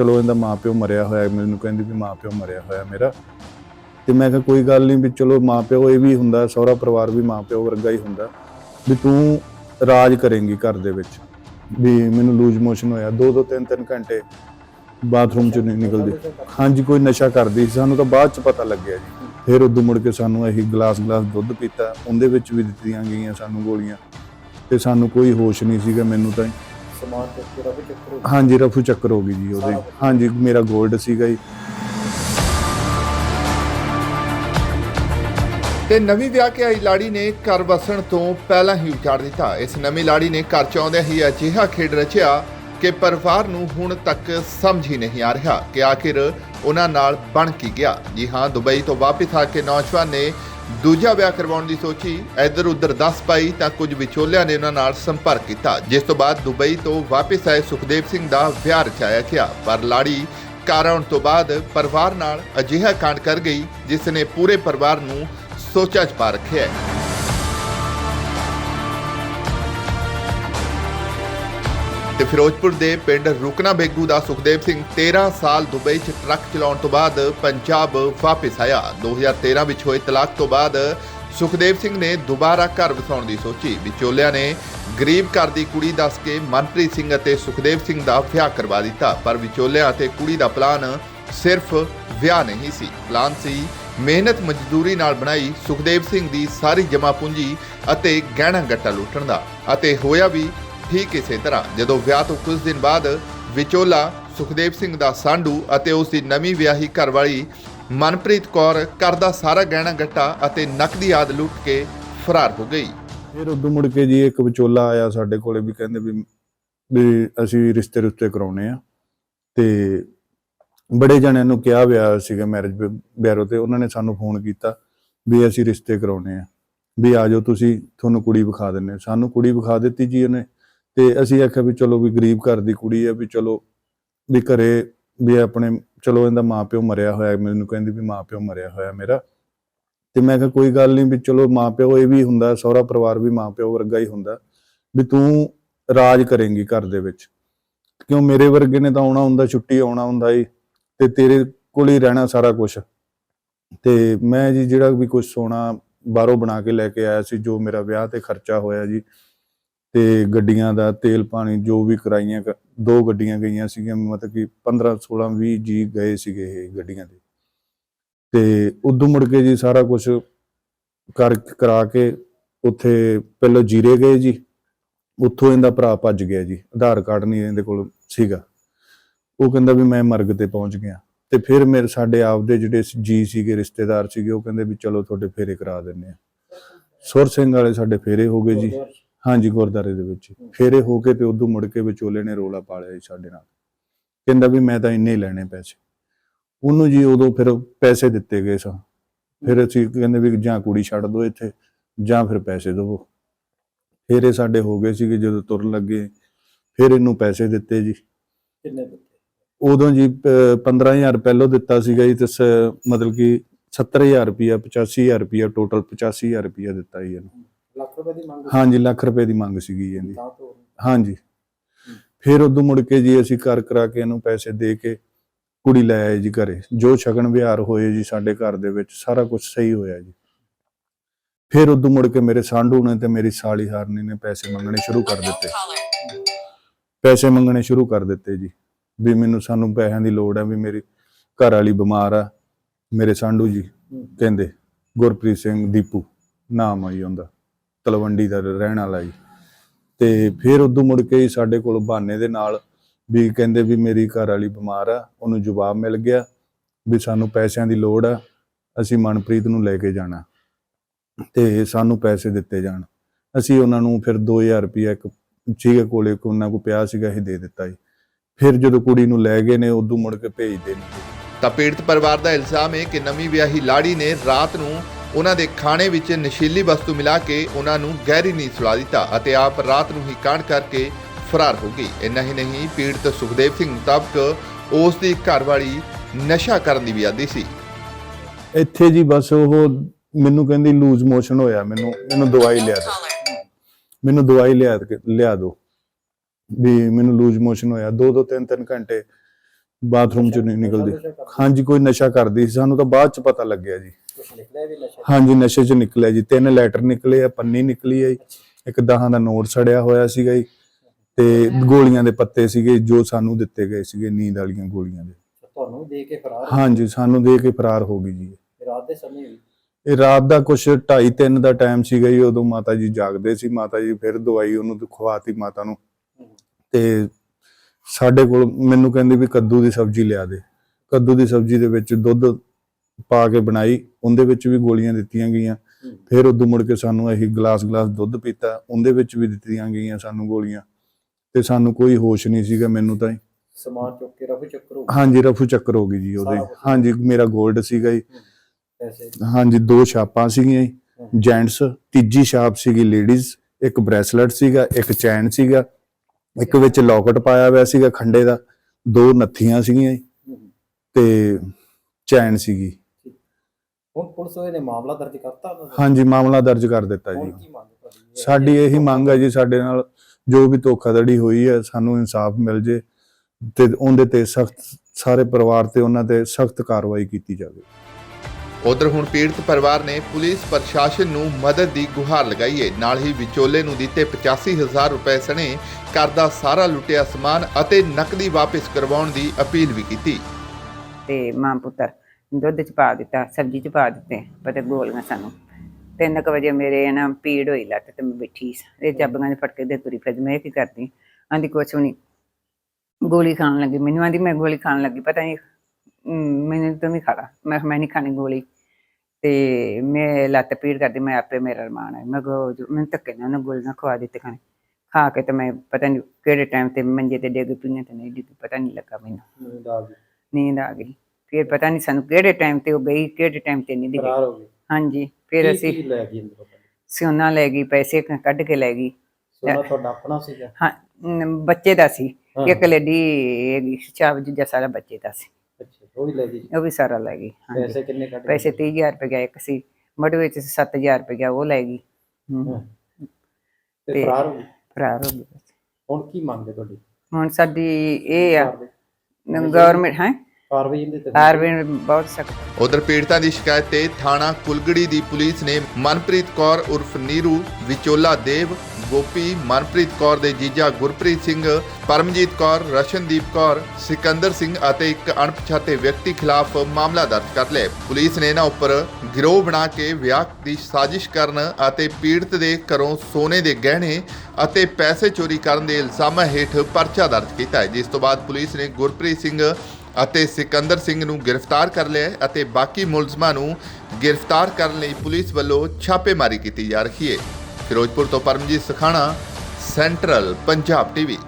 ਚਲੋ ਇਹਦਾ ਮਾਪਿਓ ਮਰਿਆ ਹੋਇਆ, ਮੈਨੂੰ ਕਹਿੰਦੀ ਵੀ ਮਾਪਿਓ ਮਰਿਆ ਹੋਇਆ ਮੇਰਾ। ਤੇ ਮੈਂ ਕਿਹਾ ਕੋਈ ਗੱਲ ਨਹੀਂ ਵੀ ਚਲੋ ਮਾਪਿਓ ਇਹ ਵੀ ਹੁੰਦਾ, ਸਹੁਰਾ ਪਰਿਵਾਰ ਵੀ ਮਾਪਿਓ ਵਰਗਾ ਹੀ ਹੁੰਦਾ। ਵੀ ਤੂੰ ਰਾਜ ਕਰੇਂਗੀ ਘਰ ਦੇ ਵਿੱਚ। ਵੀ ਮੈਨੂੰ ਲੂਜ਼ ਮੋਸ਼ਨ ਹੋਇਆ, ਦੋ ਦੋ ਤਿੰਨ ਤਿੰਨ ਘੰਟੇ ਬਾਥਰੂਮ ਚ ਨਹੀਂ ਨਿਕਲਦੀ। ਹਾਂਜੀ, ਕੋਈ ਨਸ਼ਾ ਕਰਦੀ ਸੀ, ਸਾਨੂੰ ਤਾਂ ਬਾਅਦ ਚ ਪਤਾ ਲੱਗਿਆ ਜੀ। ਫਿਰ ਉਦੋਂ ਮੁੜ ਕੇ ਸਾਨੂੰ ਇਹੀ ਗਲਾਸ ਗਲਾਸ ਦੁੱਧ ਪੀਤਾ, ਉਹਦੇ ਵਿੱਚ ਵੀ ਦਿੱਤੀਆਂ ਗਈਆਂ ਸਾਨੂੰ ਗੋਲੀਆਂ। ਤੇ ਸਾਨੂੰ ਕੋਈ ਹੋਸ਼ ਨਹੀਂ ਸੀਗਾ, ਮੈਨੂੰ ਤਾਂ ਸਮਾਨ ਹਾਂਜੀ ਰਫੂ ਚੱਕਰ ਹੋ ਗਈ ਜੀ ਉਹਦੇ। ਹਾਂਜੀ ਮੇਰਾ 골ਡ ਸੀਗਾ ਜੀ। ਤੇ ਨਵੀਂ ਵਿਆਹ ਕੇ ਆਈ ਲਾੜੀ ਨੇ ਘਰ ਵਸਣ ਤੋਂ ਪਹਿਲਾਂ ਹੀ ਉਜਾੜ ਦਿੱਤਾ। ਇਸ ਨਵੀਂ ਲਾੜੀ ਨੇ ਘਰ ਚ ਆਉਂਦਿਆਂ ਹੀ ਅਜਿਹਾ ਖੇਡ ਰਚਿਆ ਕਿ ਪਰਿਵਾਰ ਨੂੰ ਹੁਣ ਤੱਕ ਸਮਝ ਹੀ ਨਹੀਂ ਆ ਰਿਹਾ ਕਿ ਆਖਿਰ ਉਹਨਾਂ ਨਾਲ ਬਣ ਕੀ ਗਿਆ। ਜੀ ਹਾਂ ਦੁਬਈ ਤੋਂ ਵਾਪਸ ਆ ਕੇ ਨੌਜਵਾਨ ਨੇ ਦੂਜਾ ਵਿਆਹ ਕਰਵਾਉਣ ਦੀ ਸੋਚੀ, ਇੱਧਰ ਉੱਧਰ ਦੱਸ ਪਾਈ ਤਾਂ ਕੁਝ ਵਿਚੋਲਿਆਂ ਨੇ ਉਹਨਾਂ ਨਾਲ ਸੰਪਰਕ ਕੀਤਾ, ਜਿਸ ਤੋਂ ਬਾਅਦ ਦੁਬਈ ਤੋਂ ਵਾਪਸ ਆਏ ਸੁਖਦੇਵ ਸਿੰਘ ਦਾ ਵਿਆਹ ਰਚਾਇਆ ਗਿਆ। ਪਰ ਲਾੜੀ ਘਰ ਆਉਣ ਤੋਂ ਬਾਅਦ ਪਰਿਵਾਰ ਨਾਲ ਅਜਿਹਾ ਕਾਂਡ ਕਰ ਗਈ, ਜਿਸ ਨੇ ਪੂਰੇ ਪਰਿਵਾਰ ਨੂੰ ਸੋਚਾਂ 'ਚ ਪਾ ਰੱਖਿਆ ਹੈ। ਤੇ ਫਿਰੋਜ਼ਪੁਰ ਦੇ ਪਿੰਡ ਰੁਕਨਾ ਬੇਗੂ ਦਾ ਸੁਖਦੇਵ ਸਿੰਘ 13 ਸਾਲ ਦੁਬਈ 'ਚ ਟਰੱਕ ਚਲਾਉਣ ਤੋਂ ਬਾਅਦ ਪੰਜਾਬ ਵਾਪਸ ਆਇਆ। 2013 ਵਿੱਚ ਹੋਏ ਤਲਾਕ ਤੋਂ ਬਾਅਦ ਸੁਖਦੇਵ ਸਿੰਘ ਨੇ ਦੁਬਾਰਾ ਘਰ ਵਸਾਉਣ ਦੀ ਸੋਚੀ। ਵਿਚੋਲਿਆਂ ਨੇ ਗਰੀਬ ਘਰ ਦੀ ਕੁੜੀ ਦੱਸ ਕੇ ਮਨਪ੍ਰੀਤ ਸਿੰਘ ਅਤੇ ਸੁਖਦੇਵ ਸਿੰਘ ਦਾ ਵਿਆਹ ਕਰਵਾ ਦਿੱਤਾ, ਪਰ ਵਿਚੋਲਿਆਂ ਅਤੇ ਕੁੜੀ ਦਾ ਪਲਾਨ ਸਿਰਫ ਵਿਆਹ ਨਹੀਂ ਸੀ। ਪਲਾਨ ਸੀ ਮਿਹਨਤ ਮਜ਼ਦੂਰੀ ਨਾਲ ਬਣਾਈ ਸੁਖਦੇਵ ਸਿੰਘ ਦੀ ਸਾਰੀ ਜਮ੍ਹਾਂ ਪੂੰਜੀ ਅਤੇ ਗਹਿਣਾ ਗੱਟਾ ਲੁੱਟਣ ਦਾ ਅਤੇ ਹੋਇਆ ਵੀ ਠੀਕ ਇਸੇ ਤਰ੍ਹਾਂ ਜਦੋਂ ਵਿਆਹ ਤੋਂ ਕੁਝ ਦਿਨ ਬਾਅਦ ਵਿਚੋਲਾ, ਸੁਖਦੇਵ ਸਿੰਘ ਦਾ ਸਾਂਢੂ ਅਤੇ ਉਸ ਦੀ ਨਵੀਂ ਵਿਆਹੀ ਘਰਵਾਲੀ ਮਨਪ੍ਰੀਤ ਕੌਰ ਘਰ ਦਾ ਸਾਰਾ ਗਹਿਣਾ ਗੱਟਾ ਅਤੇ ਨਕਦੀ ਆਦ ਲੁੱਟ ਕੇ ਫਰਾਰ ਹੋ ਗਈ। ਫਿਰ ਉਦੋਂ ਮੁੜ ਕੇ ਜੀ ਇੱਕ ਵਿਚੋਲਾ ਆਇਆ ਸਾਡੇ ਕੋਲੇ ਵੀ ਕਹਿੰਦੇ ਵੀ ਵੀ ਅਸੀਂ ਰਿਸ਼ਤੇ ਰੁਸ਼ਤੇ ਕਰਾਉਣੇ ਆ। ਤੇ ਬੜੇ ਜਣਿਆਂ ਨੂੰ ਕਿਹਾ ਹੋਇਆ ਸੀਗਾ ਮੈਰਿਜ ਬਿਊਰੋ ਤੇ ਉਹਨਾਂ ਨੇ ਸਾਨੂੰ ਫੋਨ ਕੀਤਾ ਵੀ ਅਸੀਂ ਰਿਸ਼ਤੇ ਕਰਾਉਣੇ ਆ। ਵੀ ਆ ਜਾਓ ਤੁਸੀਂ, ਤੁਹਾਨੂੰ ਕੁੜੀ ਵਿਖਾ ਦਿੰਨੇ ਆ। ਸਾਨੂੰ ਕੁੜੀ ਵਿਖਾ ਦਿੱਤੀ ਜੀ ਉਹਨੇ। ਤੇ ਅਸੀਂ ਆਖਿਆ ਵੀ ਚਲੋ ਵੀ ਗਰੀਬ ਘਰ ਦੀ ਕੁੜੀ ਆ ਵੀ ਚਲੋ ਵੀ ਘਰੇ ਵੀ ਆਪਣੇ, ਚਲੋ ਇਹਦਾ ਮਾਪਿਓ ਮਰਿਆ ਹੋਇਆ, ਮੈਨੂੰ ਕਹਿੰਦੀ ਵੀ ਮਾਪਿਓ ਮਰਿਆ ਹੋਇਆ ਮੇਰਾ। ਤੇ ਮੈਂ ਕਿਹਾ ਕੋਈ ਗੱਲ ਨਹੀਂ ਵੀ ਚਲੋ ਮਾਪਿਓ ਇਹ ਵੀ ਹੁੰਦਾ, ਸਹੁਰਾ ਪਰਿਵਾਰ ਵੀ ਮਾਪਿਓ ਵਰਗਾ ਹੀ ਹੁੰਦਾ, ਵੀ ਤੂੰ ਰਾਜ ਕਰੇਂਗੀ ਘਰ ਦੇ ਵਿੱਚ। ਕਿਉਂ ਮੇਰੇ ਵਰਗੇ ਨੇ ਤਾਂ ਆਉਣਾ ਹੁੰਦਾ, ਛੁੱਟੀ ਆਉਣਾ ਹੁੰਦਾ ਈ, ਤੇ ਤੇਰੇ ਕੋਲ ਹੀ ਰਹਿਣਾ ਸਾਰਾ ਕੁਝ ਤੇ ਮੈਂ ਜੀ ਜਿਹੜਾ ਵੀ ਕੁਝ ਸੋਨਾ ਬਾਹਰੋਂ ਬਣਾ ਕੇ ਲੈ ਕੇ ਆਇਆ ਸੀ, ਜੋ ਮੇਰਾ ਵਿਆਹ ਤੇ ਖਰਚਾ ਹੋਇਆ ਜੀ ਤੇ ਗੱਡੀਆਂ ਦਾ ਤੇਲ ਪਾਣੀ ਜੋ ਵੀ ਕਰਾਈਆਂ ਦੋ ਗੱਡੀਆਂ ਗਈਆਂ ਸੀਗੀਆਂ, ਮਤਲਬ ਕਿ 15 16 20 ਜੀ ਗਏ ਸੀਗੇ ਇਹ ਗੱਡੀਆਂ ਦੇ। ਤੇ ਉਦੋਂ ਮੁੜ ਕੇ ਜੀ ਸਾਰਾ ਕੁਝ ਕਰ, ਕਰਾ ਕੇ ਉੱਥੇ ਪਹਿਲਾਂ ਜੀਰੇ ਗਏ ਜੀ। ਉੱਥੋਂ ਇਹਦਾ ਭਰਾ ਭੱਜ ਗਿਆ ਜੀ, ਆਧਾਰ ਕਾਰਡ ਨਹੀਂ ਇਹਦੇ ਕੋਲ ਸੀਗਾ। ਉਹ ਕਹਿੰਦਾ ਵੀ ਮੈਂ ਮਰਗ ਤੇ ਪਹੁੰਚ ਗਿਆ। ਤੇ ਫਿਰ ਮੇਰੇ, ਸਾਡੇ ਆਪਦੇ ਜਿਹੜੇ ਜੀ ਸੀਗੇ, ਰਿਸ਼ਤੇਦਾਰ ਸੀਗੇ, ਉਹ ਕਹਿੰਦੇ ਵੀ ਚਲੋ ਤੁਹਾਡੇ ਫੇਰੇ ਕਰਾ ਦਿੰਨੇ ਆ। ਸੁਰ ਸਿੰਘ ਵਾਲੇ ਸਾਡੇ ਫੇਰੇ ਹੋ ਗਏ ਜੀ। ਹਾਂਜੀ ਗੁਰਦਾਰੇ ਦੇ ਵਿੱਚ। ਫੇਰੇ ਹੋ ਕੇ ਤੇ ਉਦੋਂ ਮੁੜ ਕੇ ਵਿਚੋਲੇ ਨੇ ਰੋਲਾ ਪਾਲਿਆ ਜੀ ਸਾਡੇ ਨਾਲ। ਕਹਿੰਦਾ ਵੀ ਮੈਂ ਤਾਂ ਇੰਨੇ ਹੀ ਲੈਣੇ ਪੈਸੇ। ਉਹਨੂੰ ਜੀ ਉਦੋਂ ਫਿਰ ਪੈਸੇ ਦਿੱਤੇ ਗਏ ਸਨ ਫਿਰ ਅਸੀਂ ਕਹਿੰਦੇ ਵੀ ਜਾਂ ਕੁੜੀ ਛੱਡ ਦਿਓ ਇੱਥੇ ਜਾਂ ਫਿਰ ਪੈਸੇ ਦਿਵੋ। ਫਿਰ ਇਹ ਸਾਡੇ ਹੋ ਗਏ ਸੀਗੇ ਜਦੋਂ ਤੁਰਨ ਲੱਗੇ। ਫਿਰ ਇਹਨੂੰ ਪੈਸੇ ਦਿੱਤੇ ਜੀ। ਕਿੰਨੇ ਦਿੱਤੇ? ਉਦੋਂ ਜੀ ਪ- 15000 ਪਹਿਲੋਂ ਦਿੱਤਾ ਸੀਗਾ ਜੀ ਤੇ ਸ- ਮਤਲਬ ਕਿ 70000 ਰੁਪਿਆ 85000 ਰੁਪਿਆ ਟੋਟਲ 85000 ਰੁਪਿਆ ਦਿੱਤਾ ਜੀ ਇਹਨੂੰ। ਲੱਖ ਰੁਪਏ ਦੀ ਮੰਗ ਹਾਂਜੀ ਲੱਖ ਰੁਪਏ ਦੀ ਮੰਗ ਸੀਗੀ ਇਹਦੀ। ਹਾਂਜੀ। ਫਿਰ ਉਦੋਂ ਮੁੜ ਕੇ ਜੀ ਅਸੀਂ ਕਰ ਕਰਾ ਕੇ ਇਹਨੂੰ ਪੈਸੇ ਦੇ ਕੇ ਕੁੜੀ ਲੈ ਆਏ ਜੀ ਘਰੇ। ਜੋ ਸ਼ਗਨ ਵਿਹਾਰ ਹੋਏ ਜੀ ਸਾਡੇ ਘਰ ਦੇ ਵਿੱਚ ਸਾਰਾ ਕੁਝ ਸਹੀ ਹੋਇਆ ਜੀ। ਫਿਰ ਉਦੋਂ ਮੁੜ ਕੇ ਮੇਰੇ ਸਾਂਢੂ ਨੇ ਤੇ ਮੇਰੀ ਸਾਲੀ ਹਾਰਨੀ ਨੇ ਪੈਸੇ ਮੰਗਣੇ ਸ਼ੁਰੂ ਕਰ ਦਿੱਤੇ। ਪੈਸੇ ਮੰਗਣੇ ਸ਼ੁਰੂ ਕਰ ਦਿੱਤੇ ਜੀ। ਵੀ ਮੈਨੂੰ ਸਾਨੂੰ ਪੈਸਿਆਂ ਦੀ ਲੋੜ ਹੈ ਵੀ ਮੇਰੀ ਘਰ ਵਾਲੀ ਬਿਮਾਰ ਆ। ਮੇਰੇ ਸਾਂਢੂ ਜੀ ਕਹਿੰਦੇ ਗੁਰਪ੍ਰੀਤ ਸਿੰਘ ਦੀਪੂ ਨਾਮ ਆ ਜੀ ਉਹਦਾ। ਤਲਵੰਡੀ ਦਾ ਰਹਿਣ ਵਾਲਾ ਜੀ। ਤੇ ਫਿਰ ਉਦੋਂ ਮੁੜ ਕੇ ਸਾਡੇ ਕੋਲ ਬਹਾਨੇ ਦੇ ਨਾਲ ਵੀ ਕਹਿੰਦੇ ਵੀ ਮੇਰੀ ਘਰ ਵਾਲੀ ਬਿਮਾਰ ਆ, ਉਹਨੂੰ ਜਵਾਬ ਮਿਲ ਗਿਆ ਵੀ ਸਾਨੂੰ ਪੈਸਿਆਂ ਦੀ ਲੋੜ ਆ, ਅਸੀਂ ਮਨਪ੍ਰੀਤ ਨੂੰ ਲੈ ਕੇ ਜਾਣਾ ਤੇ ਸਾਨੂੰ ਪੈਸੇ ਦਿੱਤੇ ਜਾਣ। ਅਸੀਂ ਉਹਨਾਂ ਨੂੰ ਫਿਰ 2000 ਰੁਪਇਆ ਇੱਕ ਸੀਗੇ ਕੋਲੇ ਉਹਨਾਂ ਕੋ ਪਿਆ ਸੀਗਾ ਇਹ ਦੇ ਦਿੱਤਾ ਜੀ। ਫਿਰ ਜਦੋਂ ਕੁੜੀ ਨੂੰ ਲੈ ਗਏ ਨੇ, ਉਦੋਂ ਮੁੜ ਕੇ ਭੇਜਦੇ ਨਹੀਂ। ਤਾਂ ਪੀੜਤ ਪਰਿਵਾਰ ਦਾ ਇਲਜ਼ਾਮ ਹੈ ਕਿ ਨਵੀਂ ਵਿਆਹੀ ਲਾੜੀ ਨੇ ਰਾਤ ਨੂੰ ਉਹਨਾਂ ਦੇ ਖਾਣੇ ਵਿੱਚ ਨਸ਼ੀਲੀ ਵਸਤੂ ਮਿਲਾ ਕੇ ਉਹਨਾਂ ਨੂੰ ਗਹਿਰੀ ਨੀਂਦ ਸੁਲਾ ਦਿੱਤਾ ਅਤੇ ਆਪ ਰਾਤ ਨੂੰ ਹੀ ਕਾਂਡ ਕਰਕੇ ਫਰਾਰ ਹੋ ਗਈ ਇੰਨਾ ਹੀ ਨਹੀਂ, ਪੀੜਤ ਸੁਖਦੇਵ ਸਿੰਘ ਮੁਤਾਬਕ ਉਸ ਦੀ ਘਰਵਾਲੀ ਨਸ਼ਾ ਕਰਨ ਦੀ ਵੀ ਆਦੀ ਸੀ। ਇੱਥੇ ਜੀ ਬਸ ਉਹ ਮੈਨੂੰ ਕਹਿੰਦੀ ਲੂਜ਼ ਮੋਸ਼ਨ ਹੋਇਆ, ਮੈਨੂੰ ਮੈਨੂੰ ਦਵਾਈ ਲਿਆ ਦੇ ਮੈਨੂੰ ਦਵਾਈ ਲਿਆ ਲਿਆ ਦਿਓ। ਵੀ ਮੈਨੂੰ ਲੂਜ਼ ਮੋਸ਼ਨ ਹੋਇਆ। ਦੋ ਦੋ ਤਿੰਨ ਤਿੰਨ ਘੰਟੇ ਬਾਥਰੂਮ ਚ ਨਹੀਂ ਨਿਕਲਦੀ? ਹਾਂਜੀ ਕੋਈ ਨਸ਼ਾ ਕਰਦੀ ਸੀ ਸਾਨੂੰ ਤਾਂ ਬਾਅਦ ਚ ਪਤਾ ਲੱਗਿਆ ਜੀ। ਹਾਂਜੀ ਨਸ਼ੇ ਚ ਨਿਕਲਿਆ ਜੀ। ਤਿੰਨ ਲੈਟਰ ਨਿਕਲੇ ਆ ਪੰਨੀ ਨਿਕਲੀ ਆ ਇੱਕ ਦਹਾਂ ਦਾ ਨੋਟ ਸੜਿਆ ਹੋਇਆ ਸੀਗਾ ਜੀ। ਤੇ ਗੋਲੀਆਂ ਦੇ ਪੱਤੇ ਸੀਗੇ ਜੋ ਸਾਨੂੰ ਦਿੱਤੇ ਗਏ ਸੀਗੇ ਨੀਂਦ ਵਾਲੀਆਂ ਗੋਲੀਆਂ ਦੇ। ਤੁਹਾਨੂੰ ਦੇ ਕੇ ਫਰਾਰ ਹਾਂਜੀ ਸਾਨੂੰ ਦੇ ਕੇ ਫਰਾਰ ਹੋ ਗਈ ਜੀ। ਰਾਤ ਦੇ ਸਮੇਂ ਵੀ? ਇਹ ਰਾਤ ਦਾ ਕੁਛ 2:30 3 ਦਾ ਟਾਈਮ ਸੀਗਾ ਜੀ ਉਦੋਂ ਮਾਤਾ ਜੀ ਜਾਗਦੇ ਸੀ। ਮਾਤਾ ਜੀ ਫਿਰ ਦਵਾਈ ਉਹਨੂੰ ਖਵਾਤੀ ਮਾਤਾ ਨੂੰ। ਤੇ ਸਾਡੇ ਕੋਲ ਮੈਨੂੰ ਕਹਿੰਦੇ ਵੀ ਕੱਦੂ ਦੀ ਸਬਜ਼ੀ ਲਿਆ ਦੇ। ਕੱਦੂ ਦੀ ਸਬਜ਼ੀ ਦੇ ਵਿੱਚ ਦੁੱਧ ਪਾ ਕੇ ਬਣਾਈ ਉਹਦੇ ਵਿੱਚ ਵੀ ਗੋਲੀਆਂ ਦਿੱਤੀਆਂ ਗਈਆਂ। ਫਿਰ ਉਦੋਂ ਮੁੜ ਕੇ ਸਾਨੂੰ ਅਸੀਂ ਗਲਾਸ ਗਲਾਸ ਦੁੱਧ ਪੀਤਾ ਉਹਦੇ ਵਿੱਚ ਵੀ ਦਿੱਤੀਆਂ ਗਈਆਂ ਸਾਨੂੰ ਗੋਲੀਆਂ। ਤੇ ਸਾਨੂੰ ਕੋਈ ਹੋਸ਼ ਨਹੀਂ ਸੀਗਾ ਮੈਨੂੰ ਤਾਂ ਸਮਾਨ ਚੁੱਕ ਕੇ ਰਫੂ ਚੱਕਰ ਹੋ ਗਏ। ਹਾਂਜੀ ਰਫੂ ਚੱਕਰ ਹੋ ਗਈ ਜੀ ਉਹਦੇ। ਹਾਂਜੀ ਮੇਰਾ 골ਡ ਸੀਗਾ ਜੀ। ਪੈਸੇ। ਹਾਂਜੀ ਦੋ ਛਾਪਾਂ ਸੀਗੀਆਂ ਜੀ। ਜੈਂਟਸ ਤੀਜੀ ਛਾਪ ਸੀਗੀ ਲੇਡੀਜ਼ ਇੱਕ ਬ੍ਰੈਸਲੇਟ ਸੀਗਾ ਇੱਕ ਚੈਨ ਸੀਗਾ। ਇੱਕ ਵਿੱਚ ਲੋਕਟ ਪਾਇਆ ਹੋਇਆ ਸੀਗਾ ਖੰਡੇ ਦਾ ਦੋ ਨੱਥੀਆਂ ਸੀਗੀਆਂ ਜੀ ਤੇ ਚੈਨ ਸੀਗੀ। ਹੁਣ ਪੁਲਿਸ ਨੇ ਮਾਮਲਾ ਦਰਜ ਕਰਤਾ ਉਹਨਾਂ ਦਾ? ਹਾਂਜੀ ਮਾਮਲਾ ਦਰਜ ਕਰ ਦਿੱਤਾ ਹੁਣ ਜੀ ਕੀ ਮੰਗ ਤੁਹਾਡੀ? ਸਾਡੀ ਇਹੀ ਮੰਗ ਹੈ ਜੀ ਸਾਡੇ ਨਾਲ ਜੋ ਵੀ ਧੋਖਾਧੜੀ ਹੋਈ ਹੈ ਸਾਨੂੰ ਇਨਸਾਫ ਮਿਲ ਜੇ ਤੇ ਉਹਦੇ ਤੇ ਸਖਤ ਸਾਰੇ ਪਰਿਵਾਰ ਤੇ ਉਹਨਾਂ ਤੇ ਸਖਤ ਕਾਰਵਾਈ ਕੀਤੀ ਜਾਵੇ। ਉਧਰ ਹੁਣ ਪੀੜਤ ਪਰਿਵਾਰ ਨੇ ਪੁਲਿਸ ਪ੍ਰਸ਼ਾਸਨ ਨੂੰ ਮਦਦ ਦੀ ਗੁਹਾਰ ਲਗਾਈ ਹੈ ਨਾਲ ਹੀ ਵਿਚੋਲੇ ਨੂੰ ਦਿੱਤੇ 85000 ਰੁਪਏ ਸਣੇ ਘਰ ਦਾ ਸਾਰਾ ਲੁੱਟਿਆ ਸਮਾਨ ਅਤੇ ਨਕਦੀ ਵਾਪਸ ਕਰਵਾਉਣ ਦੀ ਅਪੀਲ ਵੀ ਕੀਤੀ। ਤੇ ਮਾਂ ਪੁੱਤਰ ਦੁੱਧ ਚ ਪਾ ਦਿੱਤਾ, ਸਬਜ਼ੀ ਚ ਪਾ ਦਿੱਤੇ, ਪਤੇ ਗੋਲੀਆਂ ਸਾਨੂੰ। ਤਿੰਨ ਕੁ ਵਜੇ ਮੇਰੇ ਨਾ ਪੀੜ ਹੋਈ ਲੱਤ ਤੇ ਮੈਂ ਬੈਠੀ ਸੀ। ਇਹ ਚਾਬੀਆਂ ਦੇ ਫਟਕੇ ਦੇ ਤੁਰੀ ਫਿਰ ਮੈਂ ਇਹ ਕੀ ਕਰਦੀ? ਆਂਦੀ ਕੁਛ ਵੀ ਨਹੀਂ ਗੋਲੀ ਖਾਣ ਲੱਗੀ। ਮੈਨੂੰ ਆਂਦੀ ਮੈਂ ਗੋਲੀ ਖਾਣ ਲੱਗੀ, ਪਤਾ ਨਹੀਂ ਮੈਨੂੰ ਤੂੰ ਵੀ ਖਾ ਲਾ। ਮੈਂ ਨਹੀਂ ਖਾਣੀ ਗੋਲੀ। ਤੇ ਮੈਂ ਲੱਤ ਪੀੜ ਕਰਦੀ ਮੈਂ ਆਪੇ ਮੇਰਾ ਰਮਾਨ ਹੈ। ਮੈਂ ਕੋ ਮੈਂ ਧੱਕੇ ਨਾਲ ਉਹਨੂੰ ਗੋਲੀਆਂ ਖਵਾ ਦਿੱਤੇ ਖਾਣੇ। ਖਾ ਕੇ ਤੇ ਮੈਂ ਪਤਾ ਨਹੀਂ ਕਿਹੜੇ ਟਾਈਮ ਤੇ ਮੰਜੇ ਤੇ ਡਿੱਗ ਪਈਆਂ ਤੇ ਨਹੀਂ ਡਿੱਗ ਪਤਾ ਨਹੀਂ ਲੱਗਾ ਮੈਨੂੰ। ਨੀਂਦ ਆ ਗਈ। ਨੀਂਦ ਆ ਗਈ। ਫਿਰ ਪਤਾ ਨਹੀਂ ਸਾਨੂੰ ਕਿਹੜੇ ਟਾਈਮ ਤੇ ਉਹ ਗਈ ਕਿਹੜੇ ਟਾਈਮ ਤੇ ਨਹੀਂ ਗਏ ਹਾਂਜੀ ਫਿਰ ਅਸੀਂ ਲੈ ਗਈ? ਸੋਨਾ ਲੈ ਗਈ ਪੈਸੇ ਕੱਢ ਕੇ ਲੈ ਗਈ। ਸੋਨਾ ਤੁਹਾਡਾ ਆਪਣਾ ਸੀਗਾ? ਹਾਂ ਨ- ਬੱਚੇ ਦਾ ਸੀ। ਇੱਕ ਲੇਡੀ ਚਾਬ ਜਿਹਾ ਸਾਰਾ ਬੱਚੇ ਦਾ ਸੀ। ਉਹ ਵੀ ਲੈ ਗਈ? ਉਹ ਵੀ ਸਾਰਾ ਲੈ ਗਈ ਹਾਂਜੀ। ਪੈਸੇ ਕਿੰਨੇ ਕੱਢ ਪੈਸੇ 30000 ਰੁਪਏ ਗਿਆ ਇੱਕ ਸੀ। ਮੜੂ ਵਿੱਚ 7000 ਰੁਪਏ ਗਿਆ ਉਹ ਲੈ ਗਈ। ਹਮ, ਹਾਂ। ਤੇ ਤੇ- ਫਰਾਰ ਹੋ ਗਈ? ਫਰਾਰ ਹੋ ਗਈ ਹੁਣ ਕੀ ਮੰਗਦੇ ਤੁਹਾਡੀ? ਹੁਣ ਸਾਡੀ ਇਹ ਆ ਕਾਰਵਾਈ- ਗਵਰਨਮੈਂਟ ਹੈ? ਕਾਰਵਾਈ ਇਹਦੇ ਤੇ? ਆਰਵਿੰਦ ਬਹੁਤ ਸਖਤ। ਉਧਰ ਪੀੜਤਾਂ ਦੀ ਸ਼ਿਕਾਇਤ ਤੇ ਥਾਣਾ ਕੁਲਗੜੀ ਦੀ ਪੁਲਿਸ ਨੇ ਮਨਪ੍ਰੀਤ ਕੌਰ ਉਰਫ ਨੀਰੂ ਵਿਚੋਲਾ ਦੇਵ ਗੋਪੀ, ਮਨਪ੍ਰੀਤ ਕੌਰ ਦੇ ਜੀਜਾ ਗੁਰਪ੍ਰੀਤ ਸਿੰਘ, ਪਰਮਜੀਤ ਕੌਰ, ਰਸ਼ਨਦੀਪ ਕੌਰ, ਸਿਕੰਦਰ ਸਿੰਘ ਅਤੇ ਇੱਕ ਅਣਪਛਾਤੇ ਵਿਅਕਤੀ ਖਿਲਾਫ ਮਾਮਲਾ ਦਰਜ ਕਰ ਲਿਆ। ਪੁਲਿਸ ਨੇ ਇਹਨਾਂ ਉੱਪਰ ਗਿਰੋਹ ਬਣਾ ਕੇ ਵਿਆਹ ਦੀ ਸਾਜ਼ਿਸ਼ ਕਰਨ ਅਤੇ ਪੀੜਤ ਦੇ ਘਰੋਂ ਸੋਨੇ ਦੇ ਗਹਿਣੇ ਅਤੇ ਪੈਸੇ ਚੋਰੀ ਕਰਨ ਦੇ ਇਲਜ਼ਾਮਾਂ ਹੇਠ ਪਰਚਾ ਦਰਜ ਕੀਤਾ ਹੈ। ਜਿਸ ਤੋਂ ਬਾਅਦ ਪੁਲਿਸ ਨੇ ਗੁਰਪ੍ਰੀਤ ਸਿੰਘ ਅਤੇ ਸਿਕੰਦਰ ਸਿੰਘ ਨੂੰ ਗ੍ਰਿਫਤਾਰ ਕਰ ਲਿਆ ਅਤੇ ਬਾਕੀ ਮੁਲਜ਼ਮਾਂ ਨੂੰ ਗ੍ਰਿਫਤਾਰ ਕਰਨ ਲਈ ਪੁਲਿਸ ਵੱਲੋਂ ਛਾਪੇਮਾਰੀ ਕੀਤੀ ਜਾ ਰਹੀ ਹੈ। ਫਿਰੋਜ਼ਪੁਰ ਤੋਂ ਪਰਮਜੀਤ ਸਖਾਣਾ ਸੈਂਟਰਲ ਪੰਜਾਬ ਟੀਵੀ।